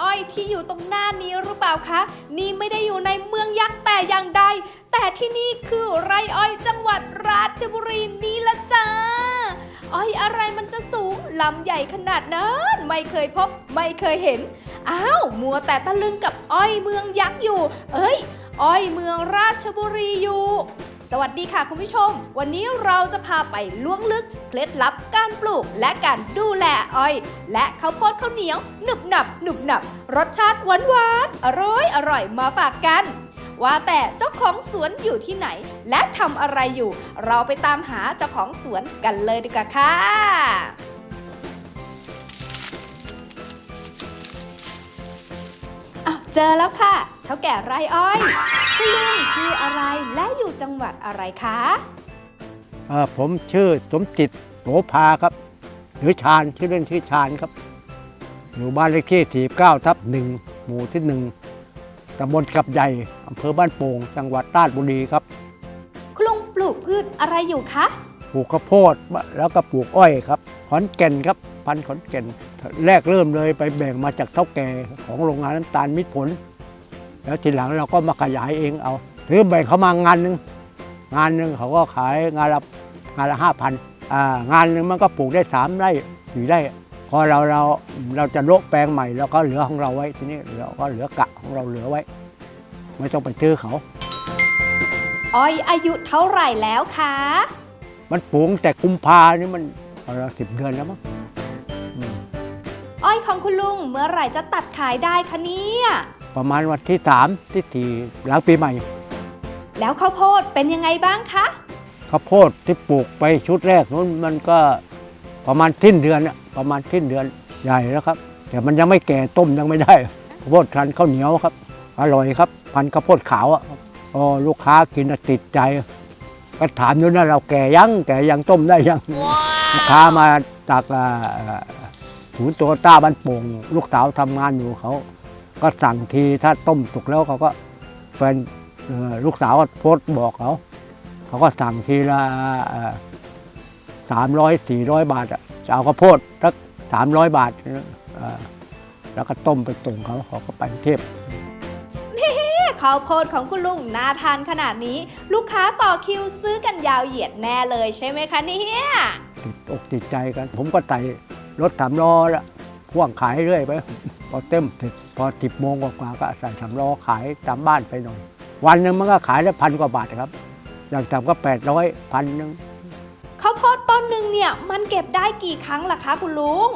อ้อยที่อยู่ตรงหน้านี้หรือเปล่าคะ นี่ไม่ได้อยู่ในเมืองยักษ์แต่อย่างใด แต่ที่นี่คือไร่อ้อยจังหวัดราชบุรีนี่ละจ้า อ้อยอะไรมันจะสูงลำใหญ่ขนาดนั้น ไม่เคยพบไม่เคยเห็น อ้าวมัวแต่ตะลึงกับอ้อยเมืองยักษ์อยู่ เอ้ย อ้อยเมืองราชบุรีอยู่ สวัสดีค่ะคุณผู้ชม วันนี้เราจะพาไปล่วงลึก เคล็ดลับการปลูกและการดูแลอ้อย และข้าวโพดข้าวเหนียวหนึบหนับหนุบหนับ รสชาติหวานหวานอร่อยอร่อยมาฝากกัน ว่าแต่เจ้าของสวนอยู่ที่ไหน และทำอะไรอยู่ เราไปตามหาเจ้าของสวนกันเลยดีกว่าค่ะอ้าวเจอแล้วค่ะ ท่าแก่ไรอ้อยคุณลุงชื่ออะไรและอยู่จังหวัดอะไรคะเอ่อผมชื่อสมจิตโสภาครับ หรือชาญชื่อเล่นชื่อชาญครับ อยู่บ้านเลขที่49ทับหนึ่งหมู่ที่หนึ่งตำบลกับใหญ่อำเภอบ้านโป่ง จังหวัดราชบุรีครับ คุณลุงปลูกพืชอะไรอยู่คะปลูกข้าวโพดแล้วก็ปลูกอ้อยครับขอนแก่นครับพันธุ์ขอนแก่นแรกเริ่มเลยไปแบ่งมาจากเท่าแก่ของโรงงานน้ำตาลมิตรผล แล้วทีหลังเราก็มาขยายเองเอาถือแบ่งเขามางานหนึ่งงานหนึ่งเขาก็ขายงานละงานละห้าพันอ่างานหนึ่งมันก็ปลูกได้สามไร่สี่ไร่พอเราเราเราจะโละแปลงใหม่เราก็เหลือของเราไว้ทีนี้เราก็เหลือกะของเราเหลือไว้ ไม่ต้องไปซื้อเขาอ้อยอายุเท่าไหร่แล้วคะมันปลูกแต่กุมภานี่มันสิบเดือนแล้วมั้งอืมอ้อยของคุณลุงเมื่อไหร่จะตัดขายได้คะเนี่ย ประมาณวันที่สามที่สี่หลังปีใหม่ แล้วข้าวโพดเป็นยังไงบ้างคะข้าวโพดที่ปลูกไปชุดแรกนู้นมันก็ประมาณสิ้นเดือนอะประมาณสิ้นเดือนใหญ่แล้วครับ แต่มันยังไม่แก่ต้มยังไม่ได้ข้าวโพดพันธุ์ข้าวเหนียวครับ อร่อยครับ พันธุ์ข้าวโพดขาวอะอ๋อลูกค้ากินแล้วติดใจ ก็ถามอยู่นะเราแก่ยังแก่ยังต้มได้ยังลูกค้ามาจากอ่าศูนย์โตโยต้าบ้านโป่งลูกสาวทำงานอยู่เขา ก็สั่งทีถ้าต้มสุกแล้วเขาก็แฟนเอ่อลูกสาวก็โพสต์บอกเขาเขาก็สั่งทีละสามร้อยสี่ร้อยบาทอะจะเอาข้าวโพดสักสามร้อยบาทเอ่อแล้วก็ต้มไปส่งเขาเขาก็ไปกรุงเทพข้าวโพดของคุณลุงน่าทานขนาดนี้ ลูกค้าต่อคิวซื้อกันยาวเหยียดแน่เลยใช่ไหมคะเนี่ยติดอกติดใจกัน ผมก็ไต่รถสามล้อละพ่วงขายเรื่อยไปพอเต็มเสร็จ พอสิบโมงกว่าๆก็ใส่สามล้อขายตามบ้านไปหน่อย วันหนึ่งมันก็ขายได้พันกว่าบาทครับ อย่างต่ำก็แปดร้อยพันหนึ่งข้าวโพดต้นหนึ่งเนี่ยมันเก็บได้กี่ครั้งล่ะคะคุณลุง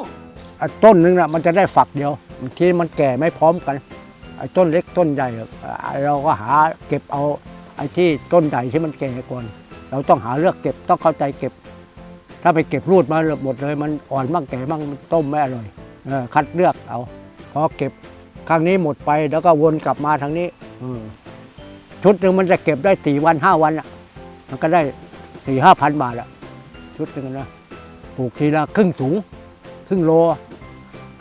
อะต้นหนึ่งนะมันจะได้ฝักเดียวบางทีมันแก่ไม่พร้อมกันไอ้ต้นเล็กต้นใหญ่อะเราก็หาเก็บเอาไอ้ที่ต้นใหญ่ที่มันแก่ก่อนเราต้องหาเลือกเก็บต้องเข้าใจเก็บ ถ้าไปเก็บรูดมาหมดเลย มันอ่อนบ้างแก่บ้างมันต้มไม่อร่อยเออคัดเลือกเอาพอเก็บ ครั้งนี้หมดไปแล้วก็วนกลับมาทางนี้อืมชุดหนึ่งมันจะเก็บได้สี่วันห้าวันอะ มันก็ได้สี่ห้าพันบาทอะ ชุดหนึ่งนะปลูกทีละครึ่งถุงครึ่งโล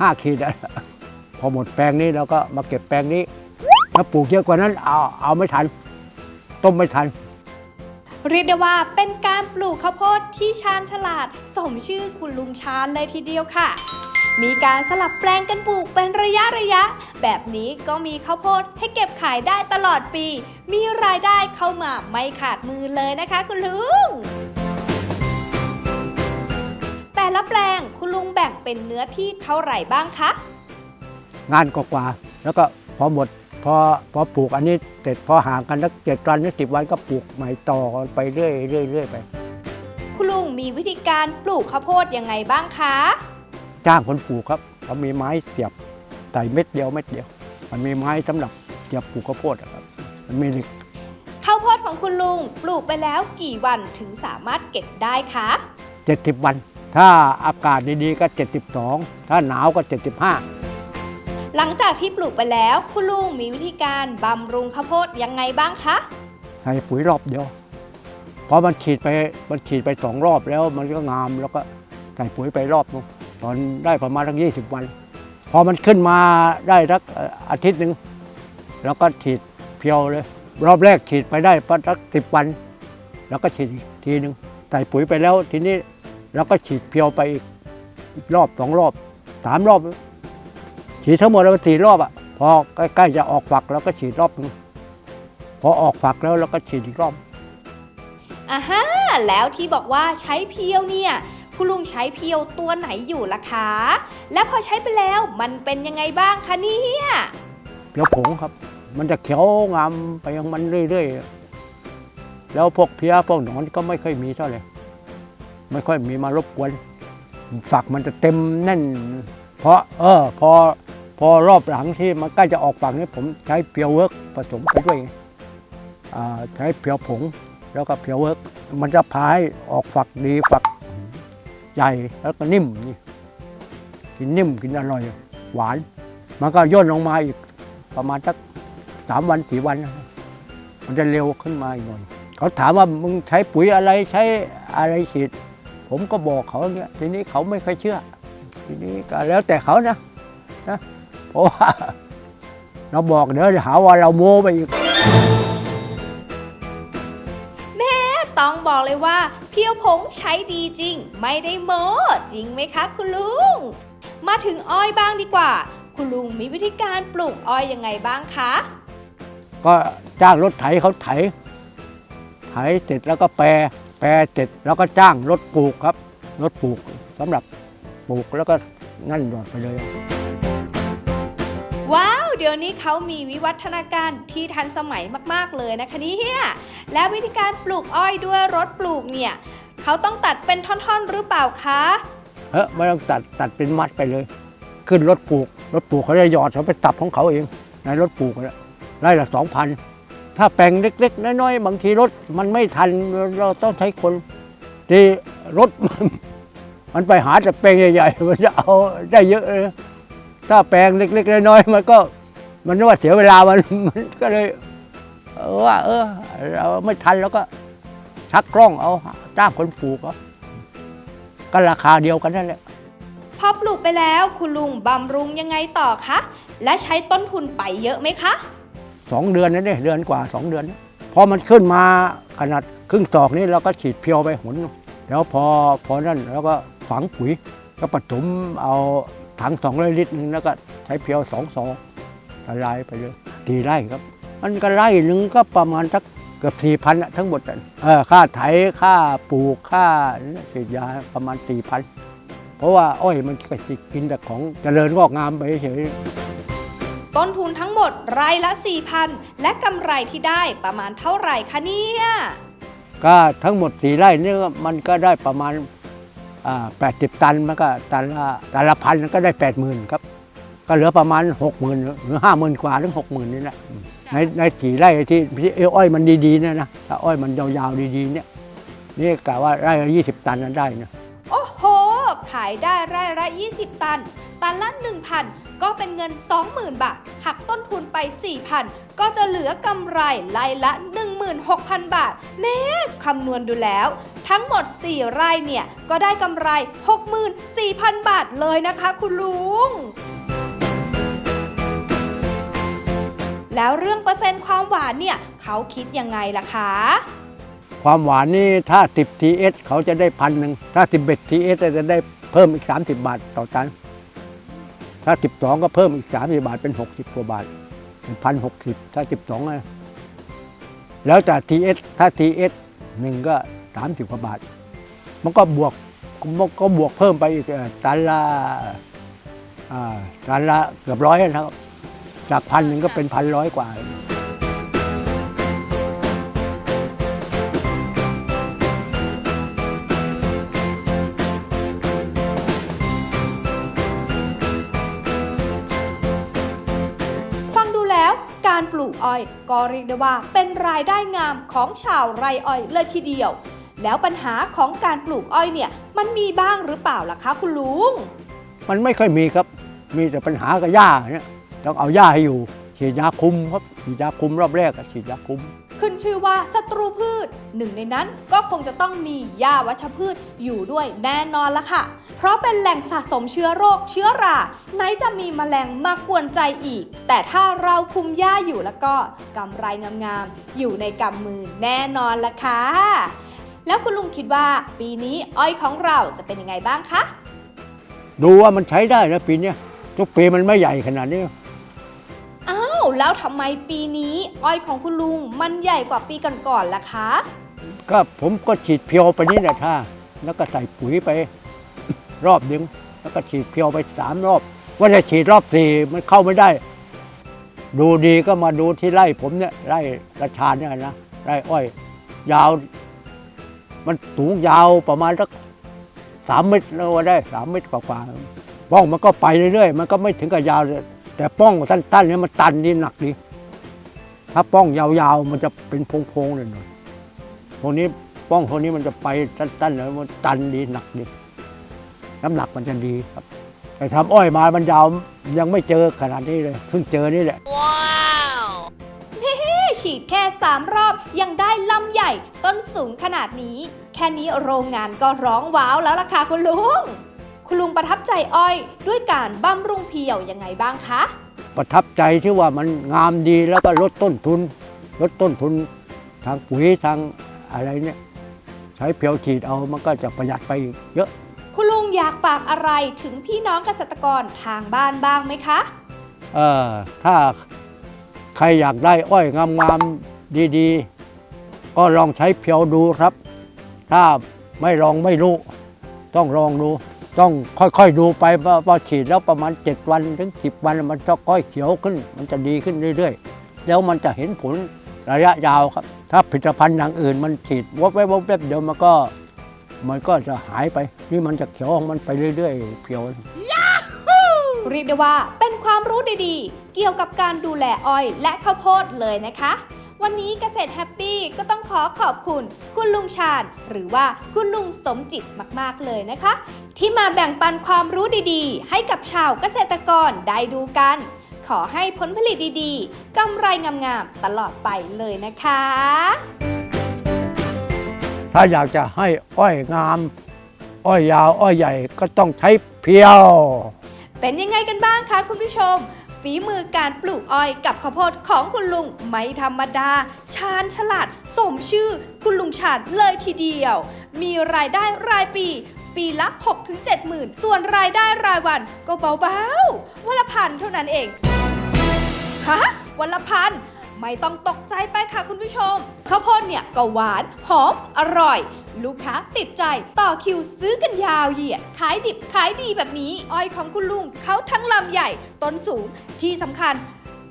ห้าขีดอะพอหมดแปลงนี้เราก็มาเก็บแปลงนี้ ถ้าปลูกเยอะกว่านั้นเอาเอาไม่ทัน ต้มไม่ทันเรียกได้ว่าเป็นการปลูกข้าวโพดที่ชาญฉลาด สมชื่อคุณลุงชาญเลยทีเดียวค่ะ มีการสลับแปลงกันปลูกเป็นระยะระยะ แบบนี้ก็มีข้าวโพดให้เก็บขายได้ตลอดปี มีรายได้เข้ามาไม่ขาดมือเลยนะคะ คุณลุงแต่ละแปลงคุณลุงแบ่งเป็นเนื้อที่เท่าไหร่บ้างคะงานกว่าๆแล้วก็พอหมดพอพอปลูกอันนี้เสร็จพอห่างกันสักเจ็ดวันหรือสิบวันก็ปลูกใหม่ต่อกันไปเรื่อยเรื่อยเรื่อยไป คุณลุงมีวิธีการปลูกข้าวโพดยังไงบ้างคะ จ้างคนปลูกครับเขามีไม้เสียบใส่เม็ดเดียวเม็ดเดียว มันมีไม้สำหรับเสียบปลูกข้าวโพดอะครับ มันมีเหล็กข้าวโพดของคุณลุงปลูกไปแล้วกี่วันถึงสามารถเก็บได้คะเจ็ดสิบวัน ถ้าอากาศดีๆก็เจ็ดสิบสองถ้าหนาวก็เจ็ดสิบห้าหลังจากที่ปลูกไปแล้วคุณลุงมีวิธีการบำรุงข้าวโพดยังไงบ้างคะใส่ปุ๋ยรอบเดียวเพราะมันฉีดไปมันฉีดไปสองรอบแล้วมันก็งามแล้วก็ใส่ปุ๋ยไปรอบนึง ตอนได้ประมาณทั้งยี่สิบวัน พอมันขึ้นมาได้สักอาทิตย์หนึ่งแล้วก็ฉีดเพียวเลย รอบแรกฉีดไปได้ประมาณสิบวัน แล้วก็ฉีดทีหนึ่งใส่ปุ๋ยไปแล้วทีนี้เราก็ฉีดเพียวไปอีกรอบสองรอบสามรอบ ฉีดทั้งหมดแล้วสี่รอบอะพอใกล้ๆจะออกฝักแล้วก็ฉีดรอบนึงพอออกฝักแล้วเราก็ฉีดอีกรอบอ่าฮะแล้วที่บอกว่าใช้เพียวเนี่ย คุณลุงใช้เพียวตัวไหนอยู่ล่ะคะ และพอใช้ไปแล้วมันเป็นยังไงบ้างคะเนี่ยเพียวผงครับ มันจะเขียวงามไปของมันเรื่อยๆ แล้วพวกเพี้ยพวกหนอนก็ไม่ค่อยมีเท่าไหร่ไม่ค่อยมีมารบกวน ฝักมันจะเต็มแน่น เพราะเออพอพอรอบหลังที่มันใกล้จะออกฝักนี่ผมใช้เพียวเวิร์กผสมไปด้วยใช้เพียวผงแล้วก็เพียวเวิร์กมันจะพาให้ออกฝักดีฝัก ใหญ่แล้วก็นิ่มนี่กินนิ่มกินอร่อย หวาน มันก็ย่นลงมาอีกประมาณสักสามวันสี่วัน มันจะเร็วขึ้นมาอีกหน่อย เขาถามว่ามึงใช้ปุ๋ยอะไรใช้อะไรฉีดผมก็บอกเขาอย่างเงี้ยทีนี้เขาไม่ค่อยเชื่อ ทีนี้ก็แล้วแต่เขานะนะเพราะว่าเราบอกเดี๋ยวจะหาว่าเราโม้ไปอีก บอกเลยว่าเพียวผงใช้ดีจริง ไม่ได้โม้จริงไหมคะคุณลุง มาถึงอ้อยบ้างดีกว่า คุณลุงมีวิธีการปลูกอ้อยยังไงบ้างคะก็จ้างรถไถเขาไถ ไถเสร็จแล้วก็แปรแปรเสร็จแล้วก็จ้างรถปลูกครับ รถปลูกสำหรับปลูกแล้วก็นั่นหยอดไปเลย เดี๋ยวนี้เขามีวิวัฒนาการที่ทันสมัยมากๆเลยนะคะเนี่ยแล้ววิธีการปลูกอ้อยด้วยรถปลูกเนี่ยเขาต้องตัดเป็นท่อนๆหรือเปล่าคะเฮ้ยไม่ต้องตัดตัดเป็นมัดไปเลย ขึ้นรถปลูกรถปลูกเขาจะหยอดเขาไปตับของเขาเองในรถปลูกนะไร่ละสองพันถ้าแปลงเล็ก ๆ น้อยๆบางทีรถมันไม่ทันเราต้องใช้คนที่รถมันมันไปหาแต่แปลงใหญ่ๆมันจะเอาได้เยอะเลยถ้าแปลงเล็ก ๆ น้อยๆมันก็ มันว่าเสียเวลามันมันก็เลยเออว่าเออเราไม่ทันแล้วก็ชักกล้องเอาจ้างคนปลูกเอาก็ราคาเดียวกันนั่นแหละพอปลูกไปแล้วคุณลุงบำรุงยังไงต่อคะและใช้ต้นทุนไปเยอะไหมคะสองเดือนนั่นเองเดือนกว่าสองเดือนพอมันขึ้นมาขนาดครึ่งศอกนี้เราก็ฉีดเพียวไปหนแล้วพอพอนั่นแล้วก็ฝังปุ๋ยก็ผสมเอาถังสองร้อยลิตรหนึงแล้วก็ใช้เพียวสองซอง ละลายไปเลยตีไร่ครับ มันก็ไร่หนึ่งก็ประมาณสักเกือบสี่พันทั้งหมดอะเออค่าไถค่าปลูกค่าฉีดยาประมาณสี่พันเพราะว่าอ้อยมันก็สิกินแต่ของเจริญงอกงามไปเฉยต้นทุนทั้งหมดรายละ 4,000 และกำไรที่ได้ประมาณเท่าไหร่คะเนี่ย ก็ทั้งหมดสี่ไร่นี่ก็มันก็ได้ประมาณแปดสิบตัน มันก็ตันละตันละพันก็ได้แปดหมื่นครับ ก็เหลือประมาณหกหมื่นหรือห้าหมื่นกว่าถึงหกหมื่นนี่แหละในในสี่ไร่ที่ที่เออ้อยมันดีๆเนี่ยนะถ้าอ้อยมันยาวๆดีๆเนี่ยนี่กะว่าไร่ละยี่สิบตันนั้นได้นะโอ้โห ขายได้ไร่ละ20ตัน ตันละ1,000ก็เป็นเงิน 20,000 บาท หักต้นทุนไป 4,000 ก็จะเหลือกำไรไร่ละ 16,000 บาท แม่คำนวณดูแล้ว ทั้งหมด 4 ไร่เนี่ย ก็ได้กำไร 64,000 บาทเลยนะคะคุณลุง แล้วเรื่องเปอร์เซ็นต์ความหวานเนี่ยเขาคิดยังไงล่ะคะ ความหวานนี่ถ้า 10 TS เขาจะได้พันหนึ่งถ้า 11 TS จะได้เพิ่มอีก 30 บาทต่อตัน ถ้า 12 ก็เพิ่มอีก 30 บาทเป็น 60 กว่าบาท เป็นพันหกสิบถ้า 12นะแล้วแต่ TS ถ้า TS หนึ่งก็ 30 กว่าบาท มันก็บวกมันก็บวกเพิ่มไปอีกตันละอ่าตันละเกือบร้อยนะครับ จากพันหนึ่งก็เป็นพันร้อยกว่า ฟังดูแล้วการปลูกอ้อยก็เรียกได้ว่าเป็นรายได้งามของชาวไร่อ้อยเลยทีเดียว แล้วปัญหาของการปลูกอ้อยเนี่ย มันมีบ้างหรือเปล่าล่ะคะคุณลุง มันไม่ค่อยมีครับ มีแต่ปัญหากับหญ้าเนี่ย ต้องเอาหญ้าให้อยู่ ฉีดยาคุมครับฉีดยาคุมรอบแรกอะฉีดยาคุม ขึ้นชื่อว่าศัตรูพืชหนึ่งในนั้นก็คงจะต้องมีหญ้าวัชพืชอยู่ด้วยแน่นอนละค่ะ เพราะเป็นแหล่งสะสมเชื้อโรคเชื้อราไหนจะมีแมลงมากวนใจอีก แต่ถ้าเราคุมหญ้าอยู่แล้วก็กำไรงามๆอยู่ในกำมือแน่นอนละค่ะแล้วคุณลุงคิดว่าปีนี้อ้อยของเราจะเป็นยังไงบ้างคะ ดูว่ามันใช้ได้นะปีเนี้ยทุกปีมันไม่ใหญ่ขนาดนี้อ้าว แล้วทำไมปีนี้อ้อยของคุณลุงมันใหญ่กว่าปีก่อนๆล่ะคะ ก็ผมก็ฉีดเพียวไปนี่แหละท่าแล้วก็ใส่ปุ๋ยไป รอบหนึงแล้วก็ฉีดเพียวไปสามรอบ ว่าจะฉีดรอบสี่มันเข้าไม่ได้ ดูดีก็มาดูที่ไร่ผมเนี่ยไร่กระชานเนี่ยนะไร่อ้อย ยาว มันสูงยาวประมาณสักสามเมตรแล้วว่าได้สามเมตรกว่าๆป้องมันก็ไปเรื่อยๆ มันก็ไม่ถึงกับยาวเลย แต่ป้องสั้นๆเนี่ยมันตันดีหนักดีถ้าป้องยาวๆ มันจะเป็นโพงๆเลยหน่อยพวกนี้ป้องพวกนี้มันจะไปตันๆเลยมันตันดีหนักดีน้ำหนักมันจะดีครับ แต่ทำอ้อยมามันยาวยังไม่เจอขนาดนี้เลยเพิ่งเจอนี่แหละแค่ฉีดแค่3รอบยังได้ลำใหญ่ต้นสูงขนาดนี้ แค่นี้โรงงานก็ร้องว้าวแล้วล่ะค่ะคุณลุง คุณลุงประทับใจอ้อย ด้วยการบำรุงเพียวยังไงบ้างคะ ประทับใจที่ว่ามันงามดีแล้วก็ลดต้นทุน ลดต้นทุนทางปุ๋ยทางอะไรเนี่ย ใช้เพียวฉีดเอามันก็จะประหยัดไปอีกเยอะ คุณลุงอยากฝากอะไรถึงพี่น้องเกษตรกรทางบ้านบ้างไหมคะ เออถ้าใครอยากได้อ้อยงามๆดีๆ ก็ลองใช้เพียวดูครับ ถ้าไม่ลองไม่รู้ ต้องลองดู ต้องค่อยๆดูไปพอฉีดแล้วประมาณ 7 วันถึง 10 วันมันจะค่อยเขียวขึ้น มันจะดีขึ้นเรื่อยๆ แล้วมันจะเห็นผลระยะยาวครับ ถ้าผลิตภัณฑ์อย่างอื่นมันฉีดวบแวบวบแวบเดี๋ยวมันก็มันก็จะหายไป นี่มันจะเขียวของมันไปเรื่อยๆเพียวเรียกได้ว่าเป็นความรู้ดีๆ เกี่ยวกับการดูแลอ้อยและข้าวโพดเลยนะคะ วันนี้เกษตรแฮปปี้ก็ต้องขอขอบคุณ คุณลุงชาญ หรือว่าคุณลุงสมจิตมากๆเลยนะคะ ที่มาแบ่งปันความรู้ดีๆ ให้กับชาวเกษตรกรได้ดูกัน ขอให้ผลผลิตดีๆกำไรงามๆตลอดไปเลยนะคะ ถ้าอยากจะให้อ้อยงาม อ้อยยาว อ้อยใหญ่ก็ต้องใช้เพียว เป็นยังไงกันบ้างคะคุณผู้ชม ฝีมือการปลูกอ้อยกับข้าวโพดของคุณลุงไม่ธรรมดา ชาญฉลาด สมชื่อ คุณลุงชาญเลยทีเดียว มีรายได้รายปี ปีละ 6-7หมื่น ส่วนรายได้รายวันก็เบาๆวันละพันเท่านั้นเอง ฮะวันละพัน ไม่ต้องตกใจไปค่ะคุณผู้ชม ข้าวโพดเนี่ยก็หวานหอมอร่อย ลูกค้าติดใจต่อคิวซื้อกันยาวเหยียด ขายดิบขายดีแบบนี้ อ้อยของคุณลุงเขาทั้งลำใหญ่ต้นสูงที่สำคัญ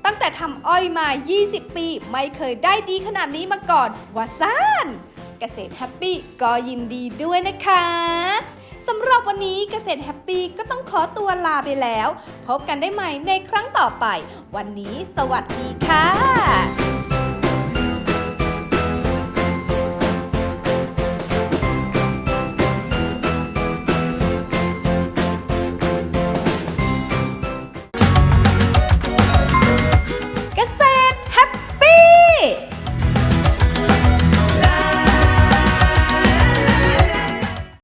ตั้งแต่ทำอ้อยมา 20 ปี ไม่เคยได้ดีขนาดนี้มาก่อนว่าซ่าน เกษตรแฮปปี้ก็ยินดีด้วยนะคะ สำหรับวันนี้เกษตรแฮปปี้ก็ต้องขอตัวลาไปแล้ว พบกันได้ใหม่ในครั้งต่อไป วันนี้สวัสดีค่ะ